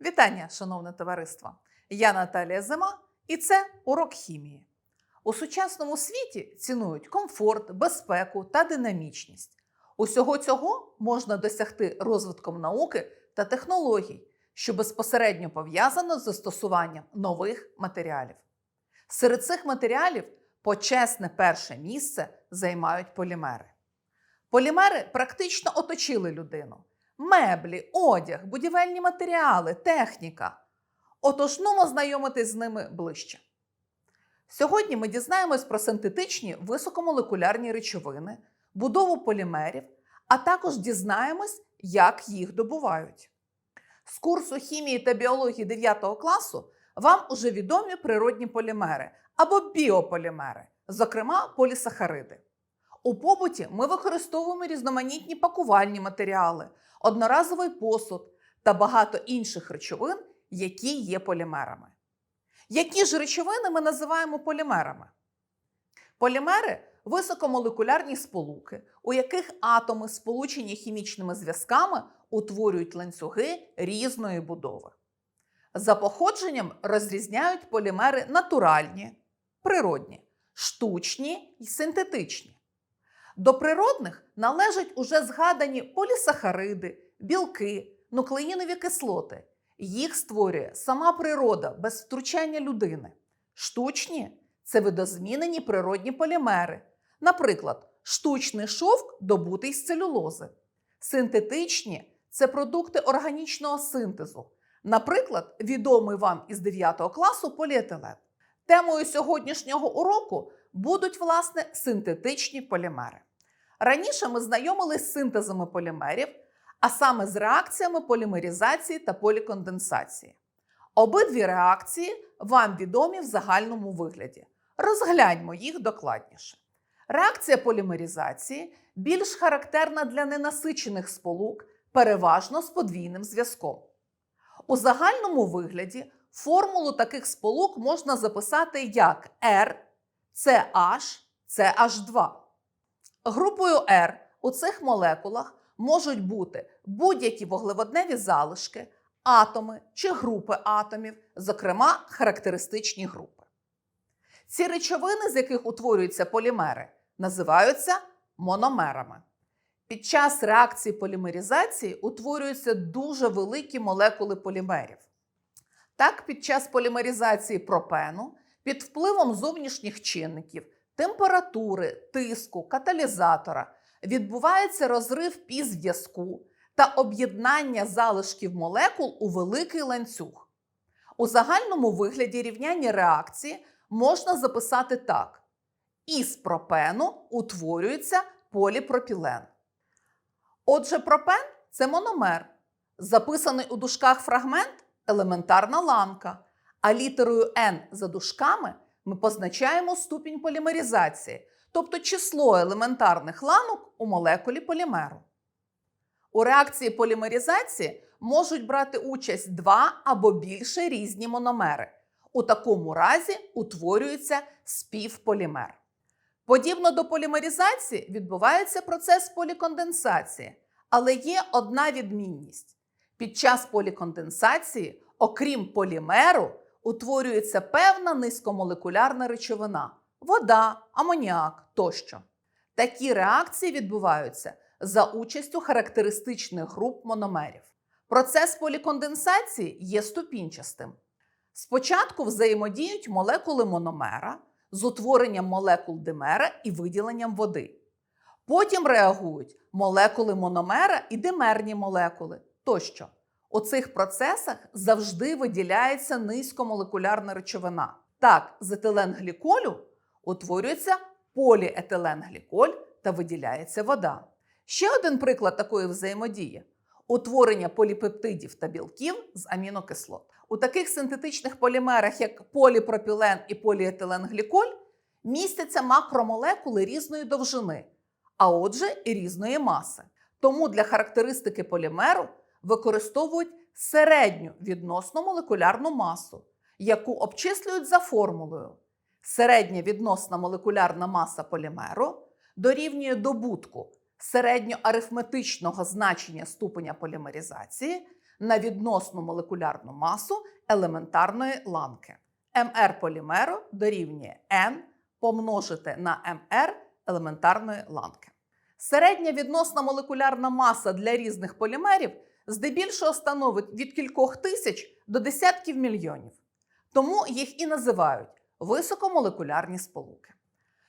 Вітання, шановне товариство! Я Наталія Зима, і це урок хімії. У сучасному світі цінують комфорт, безпеку та динамічність. Усього цього можна досягти розвитком науки та технологій, що безпосередньо пов'язано з застосуванням нових матеріалів. Серед цих матеріалів почесне перше місце займають полімери. Полімери практично оточили людину: меблі, одяг, будівельні матеріали, техніка. Отож, нумо знайомитись з ними ближче. Сьогодні ми дізнаємось про синтетичні високомолекулярні речовини, будову полімерів, а також дізнаємось, як їх добувають. З курсу хімії та біології 9 класу вам уже відомі природні полімери або біополімери, зокрема полісахариди. У побуті ми використовуємо різноманітні пакувальні матеріали, одноразовий посуд та багато інших речовин, які є полімерами. Які ж речовини ми називаємо полімерами? Полімери високомолекулярні сполуки, у яких атоми, сполучені хімічними зв'язками, утворюють ланцюги різної будови. За походженням розрізняють полімери натуральні, природні, штучні і синтетичні. До природних належать уже згадані полісахариди, білки, нуклеїнові кислоти. Їх створює сама природа без втручання людини. Штучні це видозмінені природні полімери, наприклад, штучний шовк добутий з целюлози. Синтетичні це продукти органічного синтезу, наприклад, відомий вам із 9 класу поліетилен. Темою сьогоднішнього уроку будуть власне синтетичні полімери. Раніше ми знайомились з синтезами полімерів, а саме з реакціями полімеризації та поліконденсації. Обидві реакції вам відомі в загальному вигляді. Розгляньмо їх докладніше. Реакція полімеризації більш характерна для ненасичених сполук, переважно з подвійним зв'язком. У загальному вигляді формулу таких сполук можна записати як R, CH, CH2. Групою R у цих молекулах можуть бути будь-які вуглеводневі залишки, атоми чи групи атомів, зокрема характеристичні групи. Ці речовини, з яких утворюються полімери, називаються мономерами. Під час реакції полімеризації утворюються дуже великі молекули полімерів. Так, під час полімеризації пропену під впливом зовнішніх чинників, температури, тиску, каталізатора відбувається розрив пі зв'язку та об'єднання залишків молекул у великий ланцюг. У загальному вигляді рівняння реакції можна записати так: із пропену утворюється поліпропілен. Отже, пропен це мономер. Записаний у дужках фрагмент елементарна ланка, а літерою N за дужками ми позначаємо ступінь полімеризації, тобто число елементарних ланок у молекулі полімеру. У реакції полімеризації можуть брати участь два або більше різні мономери. У такому разі утворюється співполімер. Подібно до полімеризації відбувається процес поліконденсації, але є одна відмінність. Під час поліконденсації, окрім полімеру, утворюється певна низькомолекулярна речовина вода, амоніак тощо. Такі реакції відбуваються за участю характеристичних груп мономерів. Процес поліконденсації є ступінчастим. Спочатку взаємодіють молекули мономера з утворенням молекул димера і виділенням води. Потім реагують молекули мономера і димерні молекули тощо. У цих процесах завжди виділяється низькомолекулярна речовина. Так, з етиленгліколю утворюється поліетиленгліколь та виділяється вода. Ще один приклад такої взаємодії утворення поліпептидів та білків з амінокислот. У таких синтетичних полімерах, як поліпропілен і поліетиленгліколь, містяться макромолекули різної довжини, а отже, і різної маси. Тому для характеристики полімеру використовують середню відносно молекулярну масу, яку обчислюють за формулою. Середня відносна молекулярна маса полімеру дорівнює добутку середньоарифметичного значення ступеня полімеризації на відносну молекулярну масу елементарної ланки. МР полімеру дорівнює N помножити на МР елементарної ланки. Середня відносна молекулярна маса для різних полімерів здебільшого становить від кількох тисяч до десятків мільйонів. Тому їх і називають високомолекулярні сполуки.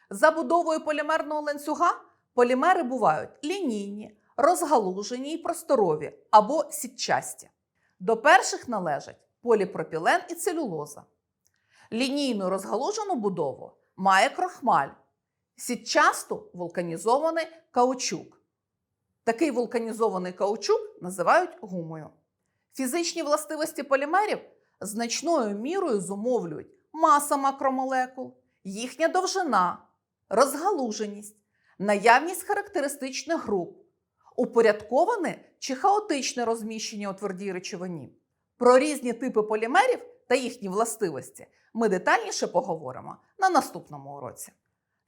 За будовою полімерного ланцюга полімери бувають лінійні, розгалужені і просторові або сітчасті. До перших належать поліпропілен і целюлоза. Лінійну розгалужену будову має крохмаль, сітчасту вулканізований каучук. Такий вулканізований каучук називають гумою. Фізичні властивості полімерів значною мірою зумовлюють маса макромолекул, їхня довжина, розгалуженість, наявність характеристичних груп, упорядковане чи хаотичне розміщення у твердій речовині. Про різні типи полімерів та їхні властивості ми детальніше поговоримо на наступному уроці.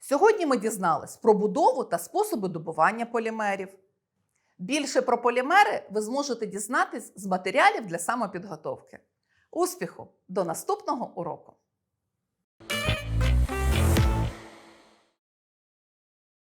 Сьогодні ми дізнались про будову та способи добування полімерів. Більше про полімери ви зможете дізнатись з матеріалів для самопідготовки. Успіху! До наступного уроку!